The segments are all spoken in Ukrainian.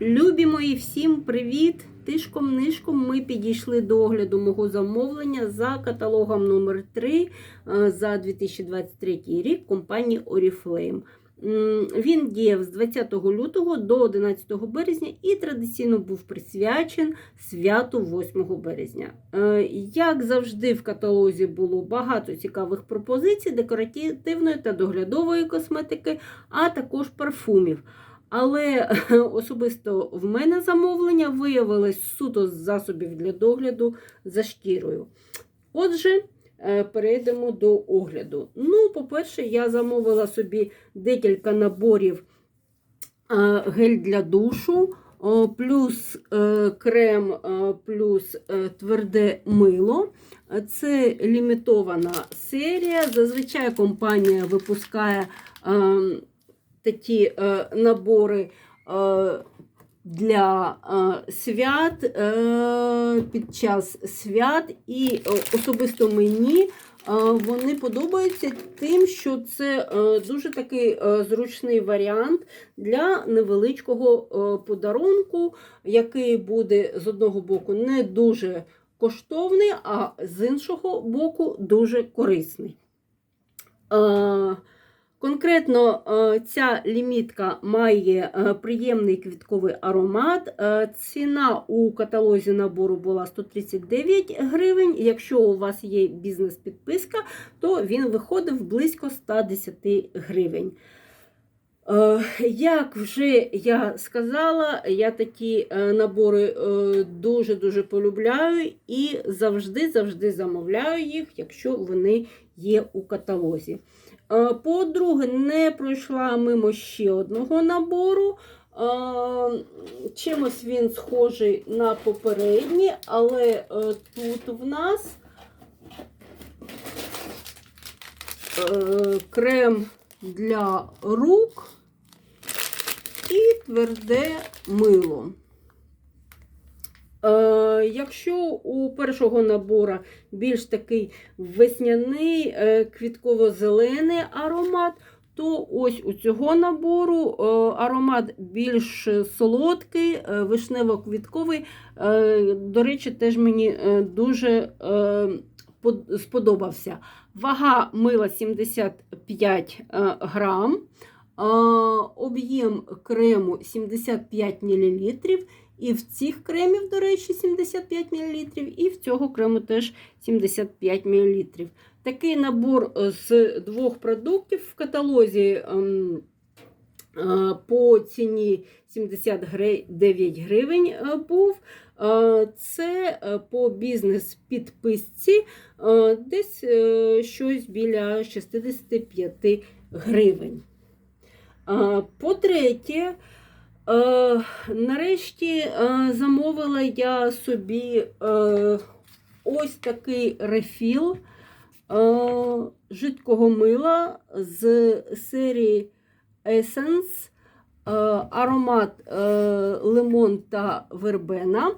Любі мої, всім привіт! Тишком-нишком ми підійшли до огляду мого замовлення за каталогом номер 3 е, за 2023 рік компанії Oriflame. Він діяв з 20 лютого до 11 березня і традиційно був присвячен святу 8 березня. Е, Як завжди, в каталозі було багато цікавих пропозицій декоративної та доглядової косметики, а також парфумів. Але особисто в мене замовлення виявилось суто з засобів для догляду за шкірою. Отже, е, перейдемо до огляду. Ну, по-перше, я замовила собі декілька наборів е, гель для душу, плюс е, крем, плюс тверде мило. Це лімітована серія. Зазвичай компанія випускає. Такі е, набори е, для е, свят під час свят, і особисто мені вони подобаються тим, що це дуже такий зручний варіант для невеличкого подарунку, який буде з одного боку не дуже коштовний, а з іншого боку дуже корисний. Конкретно е, ця лімітка має е, приємний квітковий аромат. Е, Ціна у каталозі набору була 139 гривень. Якщо у вас є бізнес-підписка, то він виходив близько 110 гривень. Як вже я сказала, я такі набори дуже-дуже полюбляю і завжди-завжди замовляю їх, якщо вони є у каталозі. Е, По-друге, не пройшла мимо ще одного набору. Е, Чимось він схожий на попередній, але е, тут в нас крем для рук і тверде мило. Е, Якщо у першого набора більш такий весняний е, квітково-зелений аромат, то ось у цього набору е, аромат більш солодкий, вишнево-квітковий. До речі, теж мені дуже сподобався. Вага мила 75 е, грам, об'єм крему 75 мл. І в цих кремів, до речі, 75 мл, і в цього крему теж 75 мл. Такий набор е, з двох продуктів в каталозі ем, е, по ціні 79 гривень е, був. Це по бізнес-підписці е, десь щось біля 65 гривень. По-третє, нарешті е, замовила я собі е, ось такий рефіл е, жидкого мила з серії Essence, е, аромат е, лимон та вербена.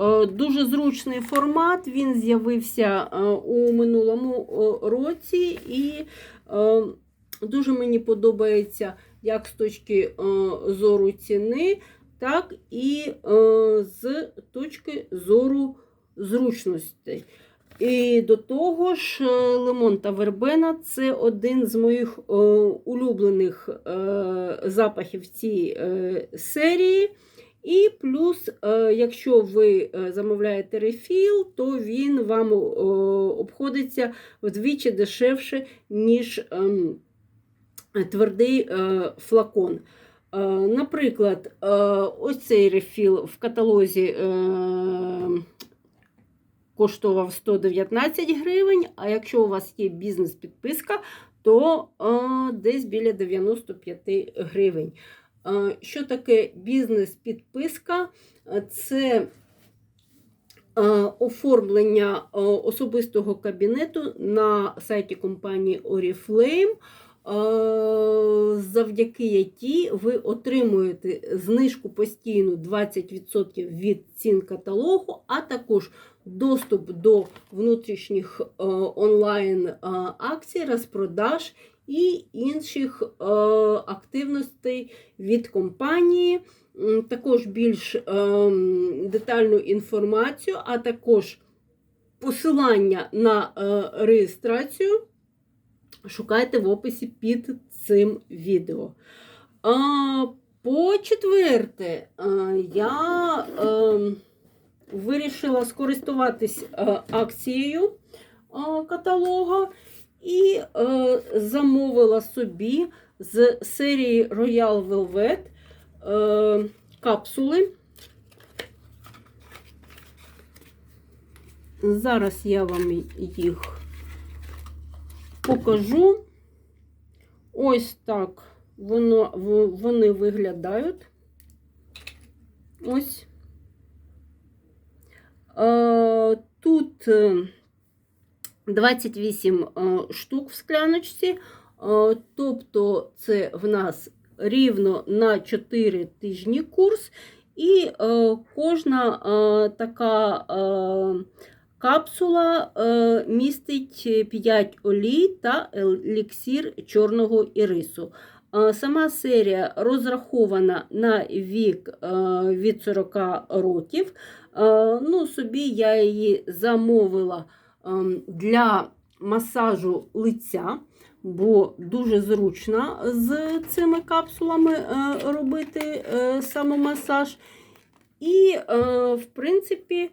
Е, Дуже зручний формат, він з'явився е, у минулому е, році, і е, дуже мені подобається як з точки е, зору ціни, так і е, з точки зору зручності. І до того ж, е, лимон та вербена це один з моїх улюблених запахів цієї серії. І плюс, якщо ви замовляєте рефіл, то він вам обходиться вдвічі дешевше, ніж ем, твердий е, флакон. Е, Наприклад, е, ось цей рефіл в каталозі е, коштував 119 гривень, а якщо у вас є бізнес-підписка, то е, десь біля 95 гривень. Е, Що таке бізнес-підписка? Е, Це е, оформлення е, особистого кабінету на сайті компанії Oriflame, е, завдяки якій ви отримуєте знижку постійну 20% від цін каталогу, а також доступ до внутрішніх е, онлайн е, акцій, розпродаж і інших е, активностей від компанії. Також більш е, детальну інформацію, а також посилання на е, реєстрацію шукайте в описі під цим відео. По-четверте, я е, вирішила скористуватись е, акцією е, каталога і е, замовила собі з серії Royal Velvet капсули. Зараз я вам їх покажу. Ось так воно, вони виглядають. Ось. Е, Тут е, 28 е, штук в скляночці, е, тобто це в нас рівно на 4 тижні курс, і е, кожна е, така е, капсула е, містить 5 олій та еліксір чорного ірису. Е, Сама серія розрахована на вік е, від 40 років. Ну, собі я її замовила для масажу лиця, бо дуже зручно з цими капсулами робити самомасаж. І, в принципі,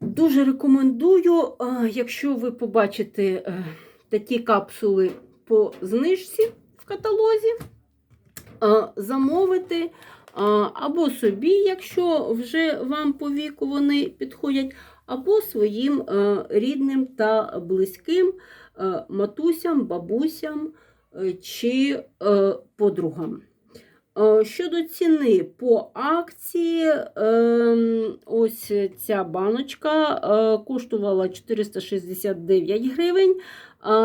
дуже рекомендую, якщо ви побачите е, такі капсули по знижці в каталозі, замовити або собі, якщо вже вам по віку вони підходять, або своїм е, рідним та близьким е, матусям, бабусям чи подругам. Е, Щодо ціни по акції, ем, ось ця баночка е, коштувала 469 гривень.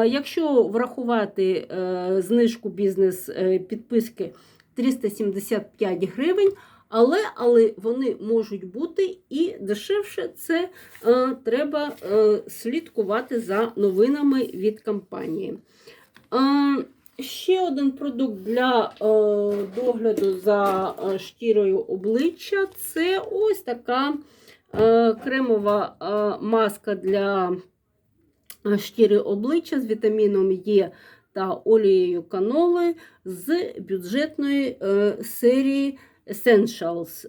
Якщо врахувати е, знижку бізнес підписки 375 гривень, але, але вони можуть бути і дешевше. Це треба слідкувати за новинами від компанії. Ще один продукт для е, догляду за е, шкірою обличчя це ось така е, кремова маска для шкіри обличчя з вітаміном Е та олією каноли з бюджетної серії Essentials.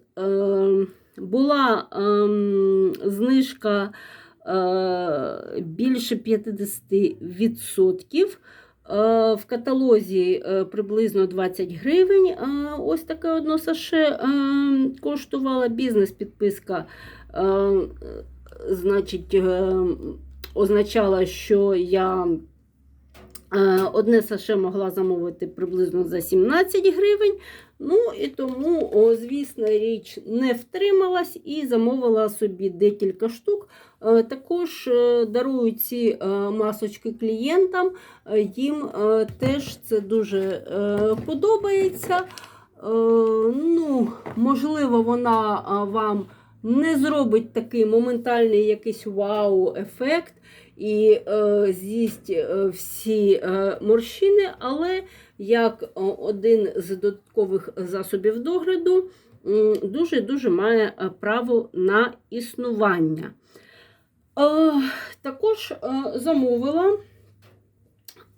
Була ем, знижка більше 50%. Е, В каталозі е, приблизно 20 гривень. Е, Ось таке одно саше коштувала бізнес-підписка. Значить, означала, що я одне саше могла замовити приблизно за 17 гривень. Ну і тому, о, звісно, річ не втрималась і замовила собі декілька штук. Е, Також е, дарую ці е, масочки клієнтам. Е, Їм е, теж це дуже е, подобається. Е, Ну, Можливо, вона е, вам не зробить такий моментальний якийсь вау-ефект і е, з'їсть е, всі е, морщини, але як один з додаткових засобів догляду дуже-дуже має е, право на існування. Е, Також е, замовила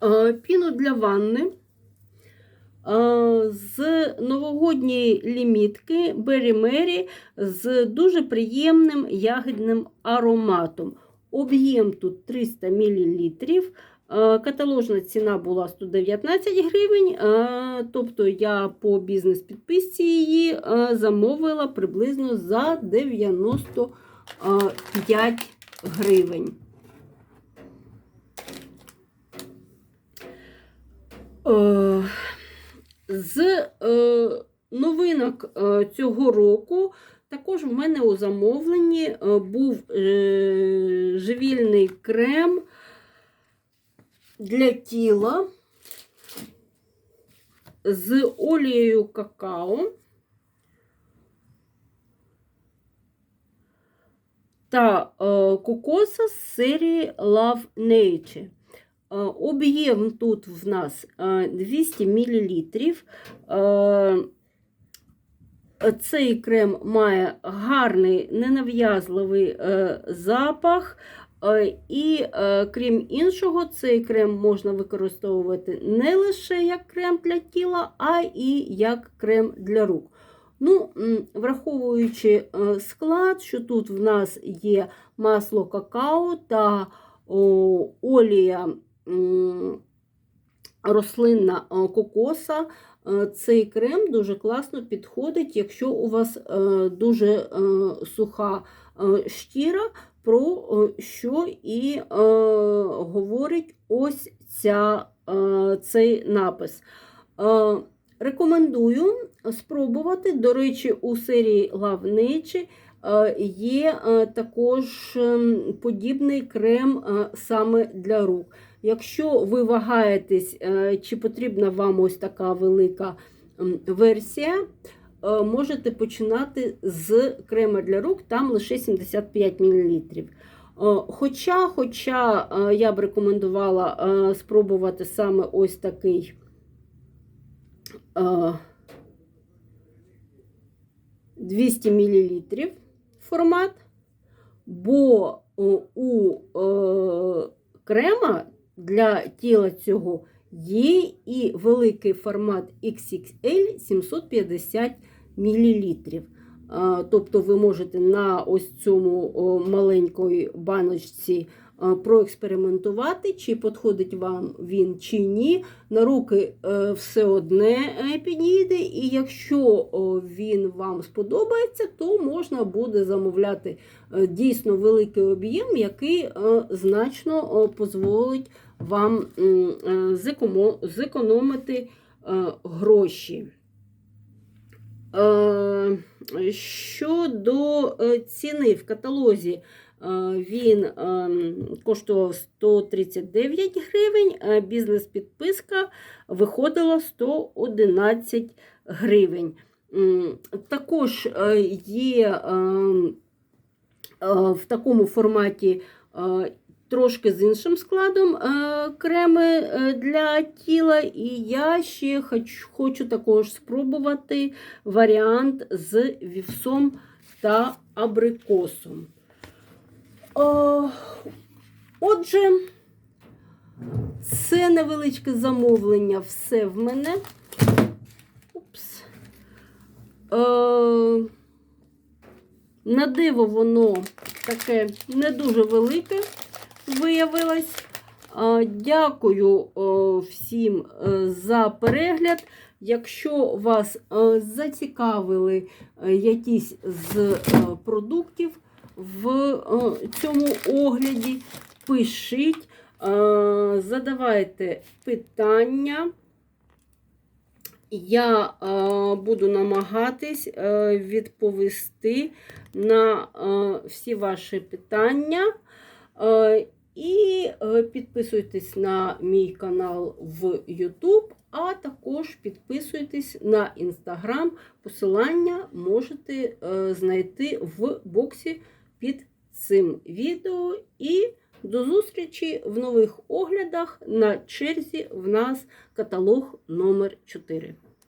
е, піну для ванни е, з новогодньої лімітки Berry Mary з дуже приємним ягідним ароматом. Об'єм тут 300 мл. Каталожна ціна була 119 гривень, е, тобто я по бізнес-підписці її е, замовила приблизно за 95 гривень. Е, З е, новинок е, цього року також в мене у замовленні е, був е, живільний крем для тіла з олією какао та е, кокоса з серії Love Nature. Об'єм тут в нас е, 200 мл. Цей крем має гарний ненав'язливий е, запах. Е, І е, крім іншого, цей крем можна використовувати не лише як крем для тіла, а і як крем для рук. Ну, Враховуючи склад, що тут в нас є масло какао та олія рослинна кокоса, цей крем дуже класно підходить, якщо у вас е, дуже е, суха е, шкіра, про е, що і е, говорить ось ця, е, цей напис. Е, Рекомендую спробувати. До речі, у серії е, є е, також ем, подібний крем е, саме для рук. Якщо ви вагаєтесь, е, чи потрібна вам ось така велика версія, е, можете починати з крема для рук, там лише 75 мл. Хоча, хоча е, я б рекомендувала е, спробувати саме ось такий е, 200 мл формат, бо у е, крема для тіла цього є і великий формат XXL 750 мл. Тобто ви можете на ось цьому маленькій баночці проекспериментувати, чи підходить вам він чи ні. На руки е, все одне підійде, і якщо він вам сподобається, то можна буде замовляти е, дійсно великий об'єм, який е, значно дозволить вам е, зекономити е, гроші. Е, Щодо ціни в каталозі, він коштував 139 гривень, а бізнес-підписка виходила 111 гривень. Також є е, е, в такому форматі трошки з іншим складом е, креми е, для тіла, і я ще хочу, також спробувати варіант з вівсом та абрикосом. О, отже, це невеличке замовлення, все в мене. Упс. Е, на диво воно таке не дуже велике виявилось. Е, Дякую всім е, за перегляд. Якщо вас е, зацікавили е, якісь з продуктів в цьому огляді, пишіть, задавайте питання. Я буду намагатись відповісти на всі ваші питання. І е, підписуйтесь на мій канал в YouTube, а також підписуйтесь на Instagram. Посилання можете е, знайти в боксі під цим відео. І до зустрічі в нових оглядах. На черзі в нас каталог номер 4